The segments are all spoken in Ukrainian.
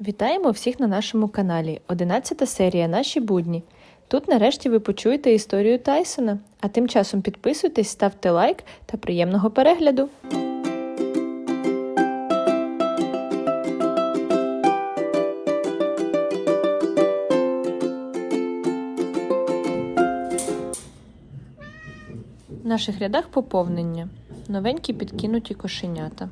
Вітаємо всіх на нашому каналі. Одинадцята серія Наші будні. Тут нарешті ви почуєте історію Тайсона. А тим часом підписуйтесь, ставте лайк та приємного перегляду. В наших рядах поповнення. Новенькі підкинуті кошенята.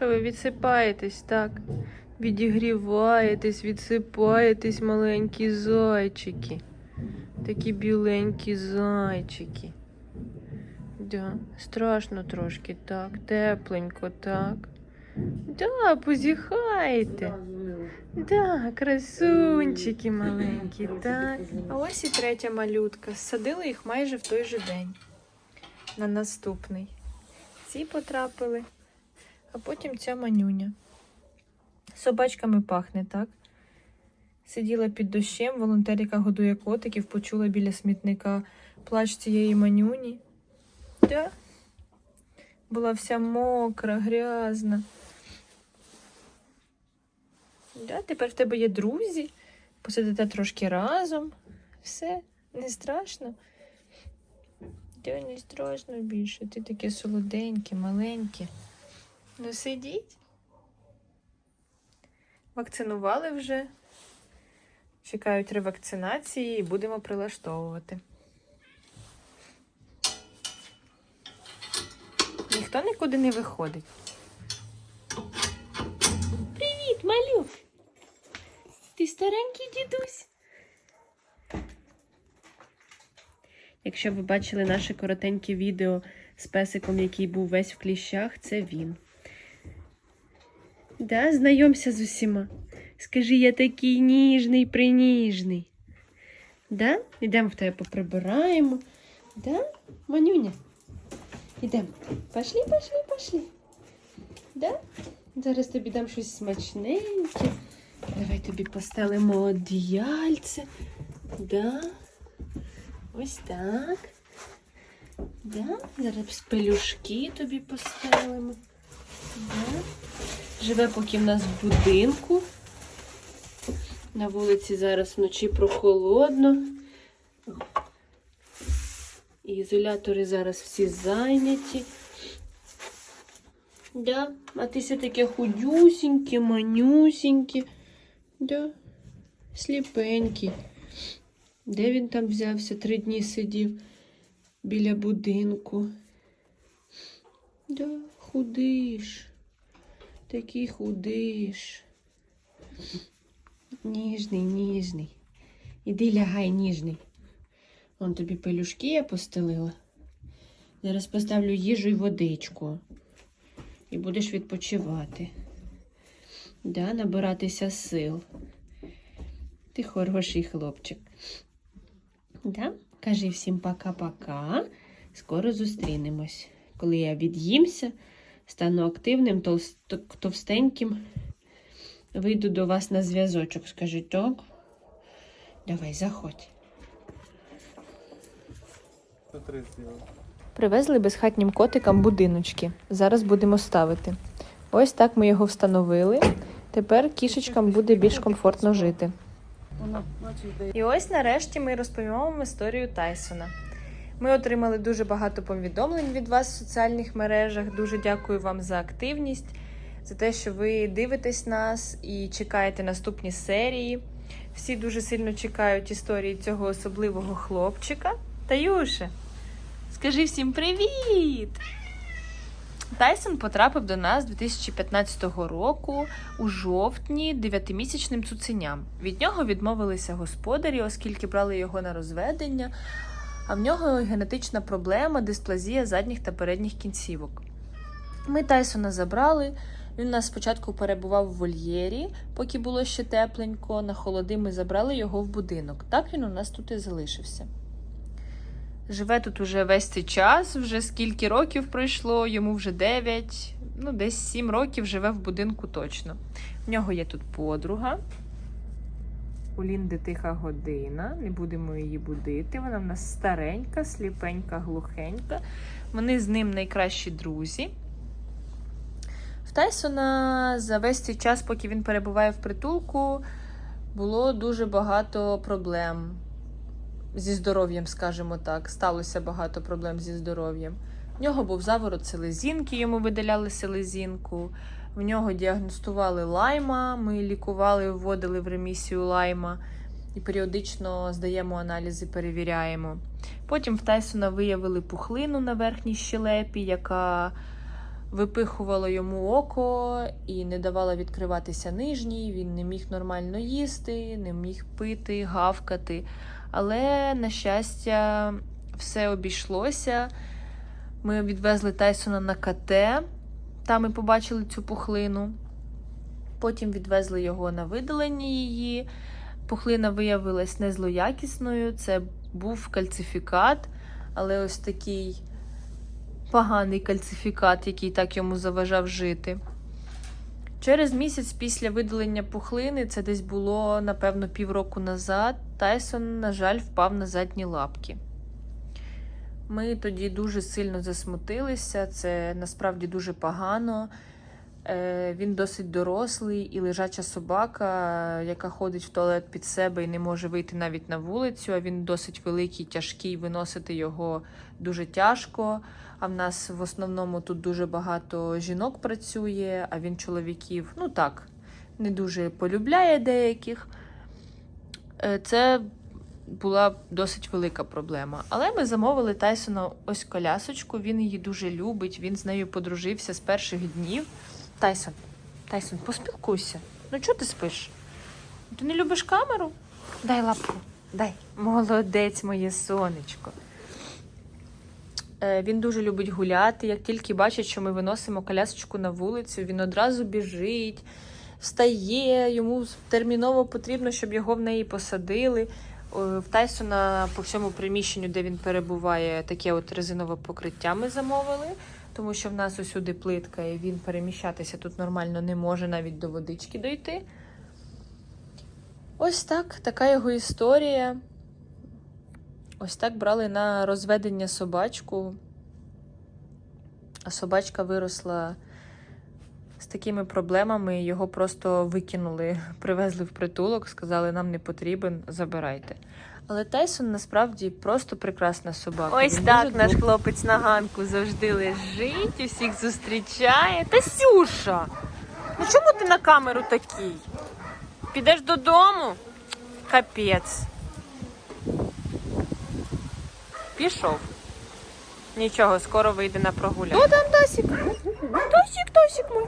Що ви відсипаєтесь так? Відігріваєтесь, відсипаєтесь, маленькі зайчики. Такі біленькі зайчики. Да, страшно трошки, так, тепленько, так. Да, позіхаєте. Да, красунчики маленькі, так. А ось і третя малютка. Садили їх майже в той же день. На наступний. Ці потрапили а потім ця манюня. Собачками пахне, так? Сиділа під дощем, волонтеріка годує котиків, почула біля смітника плач цієї манюні. Да? Була вся мокра, грязна. Да, тепер в тебе є друзі, посидите трошки разом. Все, не страшно. Да, не страшно більше. Ти таке солоденьке, маленьке. Ну, сидіть. Вакцинували вже. Чекають ревакцинації і будемо прилаштовувати. Ніхто нікуди не виходить. Привіт, малюк! Ти старенький дідусь. Якщо ви бачили наше коротеньке відео з песиком, який був весь в кліщах, це він. Да, знайомся з усіма. Скажи, я такий ніжний, приніжний. Да? Ідемо в тебе поприбираємо. Да? Манюня? Ідемо. Пошли, пошли, пошли. Да? Зараз тобі дам щось смачненьке. Давай тобі постелимо одіяльце. Да? Ось так. Да? Зараз пелюшки тобі постелимо. Да? Живе поки в нас в будинку. На вулиці зараз вночі прохолодно. Ізолятори зараз всі зайняті. Да, а ти все таке худюсіньке, манюсіньке. Да, сліпенький. Де він там взявся? Три дні сидів біля будинку. Да, худиш. Такий худиш. Ніжний, ніжний. Іди лягай, ніжний. Вон тобі пелюшки я постелила. Зараз поставлю їжу і водичку. І будеш відпочивати. Да, набиратися сил. Ти хороший хлопчик. Да? Кажи всім пока-пока. Скоро зустрінемось. Коли я від'їмся, стану активним, товстеньким. Вийду до вас на зв'язочок. Скажи так. Давай, заходь. Привезли безхатнім котикам будиночки. Зараз будемо ставити. Ось так ми його встановили. Тепер кішечкам буде більш комфортно жити. І ось нарешті ми розповімо вам історію Тайсона. Ми отримали дуже багато повідомлень від вас в соціальних мережах. Дуже дякую вам за активність, за те, що ви дивитесь нас і чекаєте наступні серії. Всі дуже сильно чекають історії цього особливого хлопчика. Таюше, скажи всім привіт! Тайсон потрапив до нас 2015 року у жовтні дев'ятимісячним цуценям. Від нього відмовилися господарі, оскільки брали його на розведення, а в нього генетична проблема дисплазія задніх та передніх кінцівок. Ми Тайсона забрали. Він у нас спочатку перебував в вольєрі, поки було ще тепленько. На холоди ми забрали його в будинок. Так він у нас тут і залишився. Живе тут уже весь цей час, вже скільки років пройшло, йому вже 9, ну десь 7 років живе в будинку точно. В нього є тут подруга. У Лінди тиха година, не будемо її будити. Вона в нас старенька, сліпенька, глухенька. Вони з ним найкращі друзі. В Тайсона за весь цей час, поки він перебуває в притулку, було дуже багато проблем зі здоров'ям, скажімо так. Сталося багато проблем зі здоров'ям. В нього був заворот селезінки, йому видаляли селезінку. В нього діагностували лайма. Ми лікували, вводили в ремісію лайма і періодично здаємо аналізи, перевіряємо. Потім в Тайсона виявили пухлину на верхній щелепі, яка випихувала йому око і не давала відкриватися нижній. Він не міг нормально їсти, не міг пити, гавкати. Але, на щастя, все обійшлося. Ми відвезли Тайсона на КТ, там ми побачили цю пухлину. Потім відвезли його на видалення її. Пухлина виявилась незлоякісною. Це був кальцифікат, але ось такий поганий кальцифікат, який так йому заважав жити. Через місяць після видалення пухлини, це десь було, напевно, півроку назад, Тайсон, на жаль, впав на задні лапки. Ми тоді дуже сильно засмутилися, це насправді дуже погано. Е, Він досить дорослий і лежача собака, яка ходить в туалет під себе і не може вийти навіть на вулицю. А він досить великий, тяжкий, виносити його дуже тяжко. А в нас в основному тут дуже багато жінок працює, а він чоловіків, ну так, не дуже полюбляє деяких. Е, Це була досить велика проблема. Але ми замовили Тайсону ось колясочку. Він її дуже любить. Він з нею подружився з перших днів. Тайсон, Тайсон, поспілкуйся. Ну чого ти спиш? Ти не любиш камеру? Дай лапу, дай. Молодець, моє сонечко. Е, Він дуже любить гуляти. Як тільки бачить, що ми виносимо колясочку на вулицю, він одразу біжить, встає. Йому терміново потрібно, щоб його в неї посадили. О, В Тайсона по всьому приміщенню, де він перебуває, таке от резинове покриття ми замовили, тому що в нас усюди плитка, і він переміщатися тут нормально не може навіть до водички дойти. Ось так, така його історія. Ось так брали на розведення собачку. А собачка виросла такими проблемами, його просто викинули, привезли в притулок, сказали, нам не потрібен, забирайте. Але Тайсон насправді просто прекрасна собака. Ось Він так дуже наш добрий. хлопець на ганку завжди лежить, усіх зустрічає. Тасюша! Ну чому ти на камеру такий? Підеш додому? Капець. Пішов. Нічого, скоро вийде на прогулянку. О, там Тосік. Тосік, Тосік мой.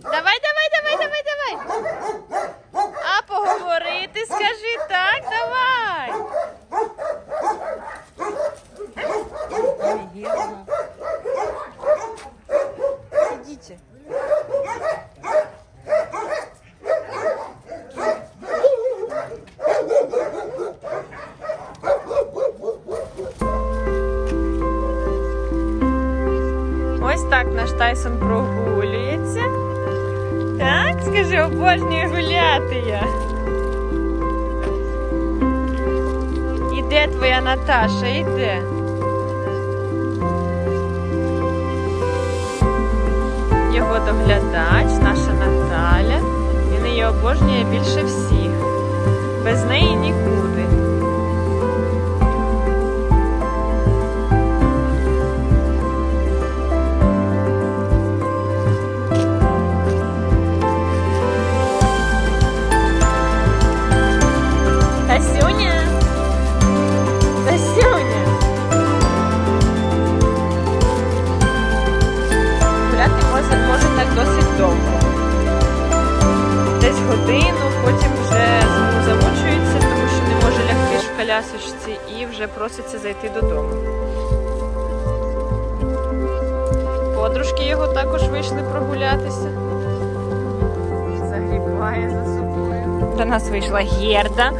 Давай, давай, давай, давай, давай. А поговорити, скажи так, давай. Ідіть. Ось так наш Тайсон прогулюється. Скажи, обожнюю гуляти я. Іде твоя Наташа, іде. Його доглядач, наша Наталя. Він її обожнює більше всіх. Без неї нікуди. Хвилину, потім вже зам- замучується, тому що не може лягти в колясочці і вже проситься зайти додому. Подружки його також вийшли прогулятися. Загрібає за собою. До нас вийшла Герда.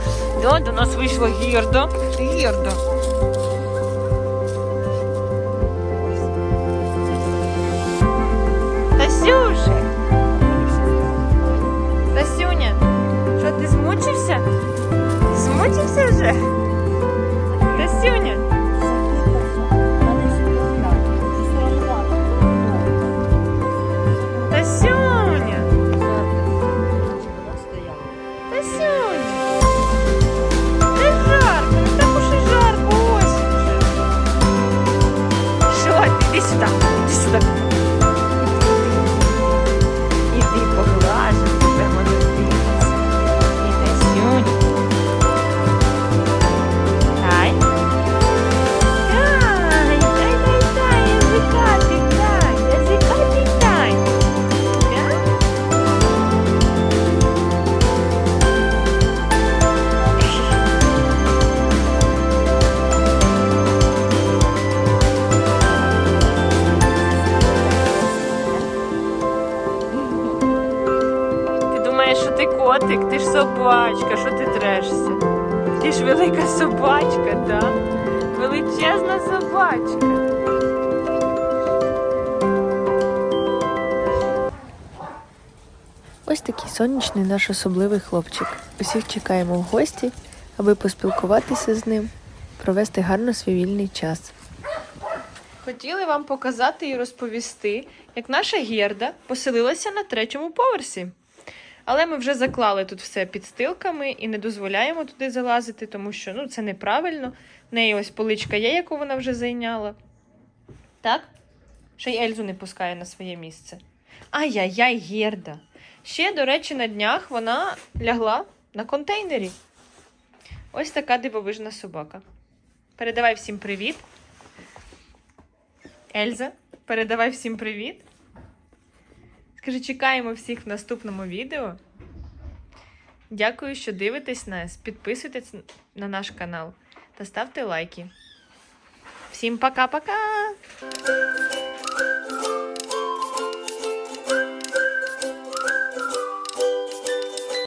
Да, до нас вийшла Герда. Герда. Змучився вже? Ти ж велика собачка, так? Величезна собачка. Ось такий сонячний наш особливий хлопчик. Усіх чекаємо в гості, аби поспілкуватися з ним, провести гарно свій вільний час. Хотіли вам показати і розповісти, як наша герда поселилася на третьому поверсі. Але ми вже заклали тут все підстилками і не дозволяємо туди залазити, тому що ну, це неправильно. В неї ось поличка є, яку вона вже зайняла. Так? Ще й Ельзу не пускає на своє місце. Ай-яй-яй, герда. Ще, до речі, на днях вона лягла на контейнері. Ось така дивовижна собака. Передавай всім привіт. Ельза, передавай всім привіт. Скажи, чекаємо всіх в наступному відео. Дякую, що дивитесь нас. Підписуйтесь на наш канал та ставте лайки. Всім пока-пока!